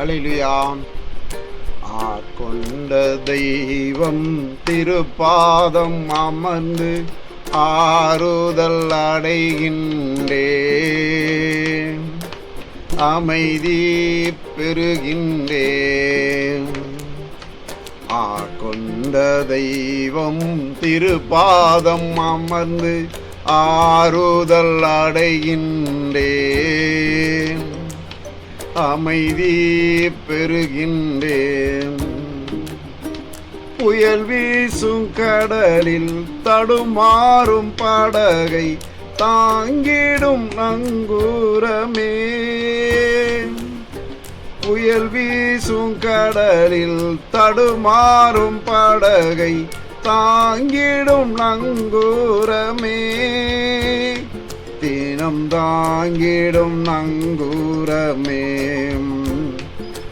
அலிலுயாம் ஆட்கொண்ட தெய்வம் திருப்பாதம் அமர்ந்து ஆறுதல் அடைகின்றேன். அமைதி பெறுகின்றேன். ஆட்கொண்ட தெய்வம் திருப்பாதம் அமர்ந்து ஆறுதல் அடைகின்றேன். அமைதி பெறுகின்றேன். புயல் வீசும் கடலில் தடுமாறும் படகை தாங்கிடும் நங்கூரமே. புயல் வீசும் கடலில் தடுமாறும் படகை தாங்கிடும் நங்கூரமே. தினம் தாங்கிடும் நங்கூரமே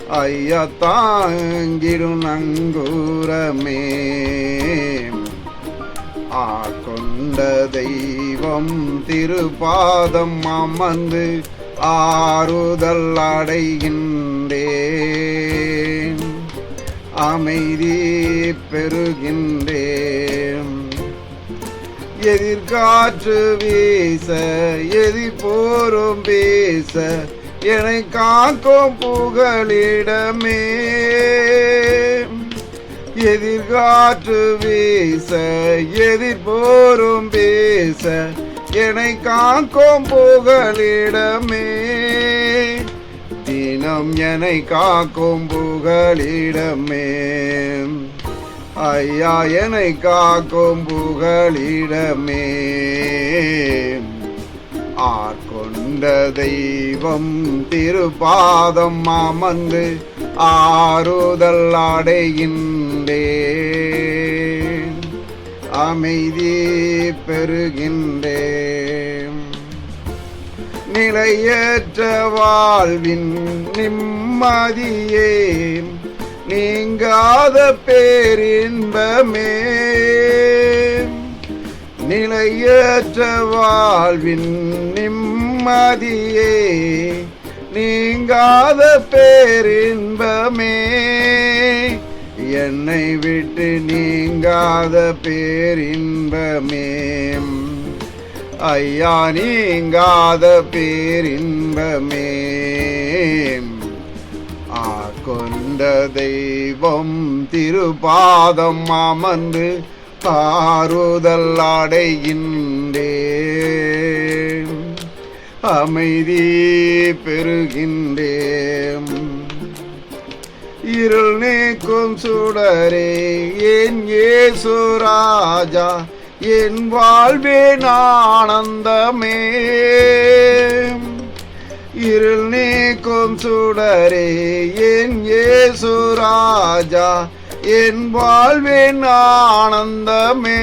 ஐயா தாங்கிடும் நங்கூரமே ஆ கொண்ட தெய்வம் திருபாதம் அமர்ந்து ஆறுதல் அடைகின்றேன். அமைதி பெறுகின்றேன். எதிர்காற்று வீச எதி போரும் பேச என்னை காக்கும் புகழிடமே. எதிர்காற்று வீச எதிர் போரும் பேச என்னை காக்கும் புகழிடமே. தினம் என்னை காக்கும் புகழிடமே. ஐயா என்னை காக்கும் புகழிடமே. ஆட்கொண்ட தெய்வம் திருப்பாதம் அமர்ந்து ஆறுதல் அடைகின்றேன். அமைதி பெறுகின்றேன். நிலையற்ற வாழ்வின் நிம்மதியே. நீங்காத பேரின்பமே. நிலையற்ற வாழ்வின் நிம்மதியே. நீங்காத பேரின்பமே. என்னை விட்டு நீங்காத பேரின்பமே. ஐயா நீங்காத பேரின்பமே. ஆட்கொண்ட தெய்வம் திருபாதம் அமர்ந்து ஆறுதல் அடைகின்றே அமைதி பெறுகின்றேன். இருள் நீக்கும் சுடரே என் ஏசு ராஜா என் வாழ்வேன் ஆனந்தமே இருள் நீக்கும் சுடரே என் ஏசு ராஜா என் வாழ்வின் ஆனந்தமே.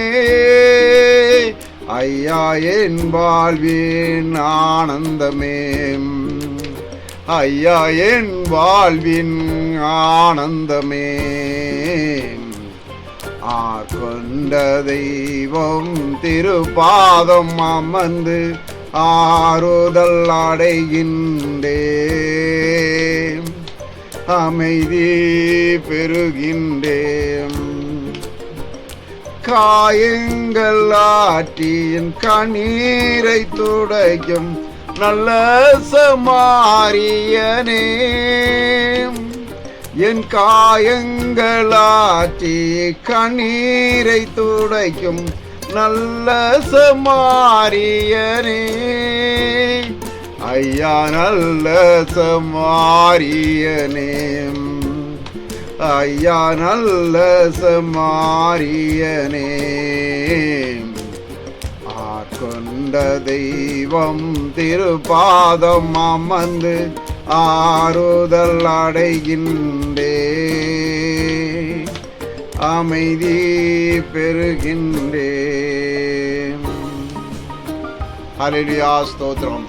ஐயா என் வாழ்வின் ஆனந்தமே. ஐயா என் வாழ்வின் ஆனந்தமே. ஆட்கொண்ட தெய்வம் திருப்பாதம் அமர்ந்து ஆறுதல் அடைகின்றே. அமைதி பெறுகின்றேன் காயங்கள் ஆற்றியின் கண்ணீரை துடைக்கும் நல்ல சமாரியனே. என் காயங்களாற்றி கண்ணீரை துடைக்கும் நல்ல சமாரியனே. ஐயா நல்ல சமாரியனே. ஐயா நல்ல சமாரியனே. ஆட்கொண்ட தெய்வம் திருப்பாதம் அமர்ந்து ஆறுதல் அடைகின்றே. அமைதி பெறுகின்றே ஹரிடியா ஸ்தோத்திரம்.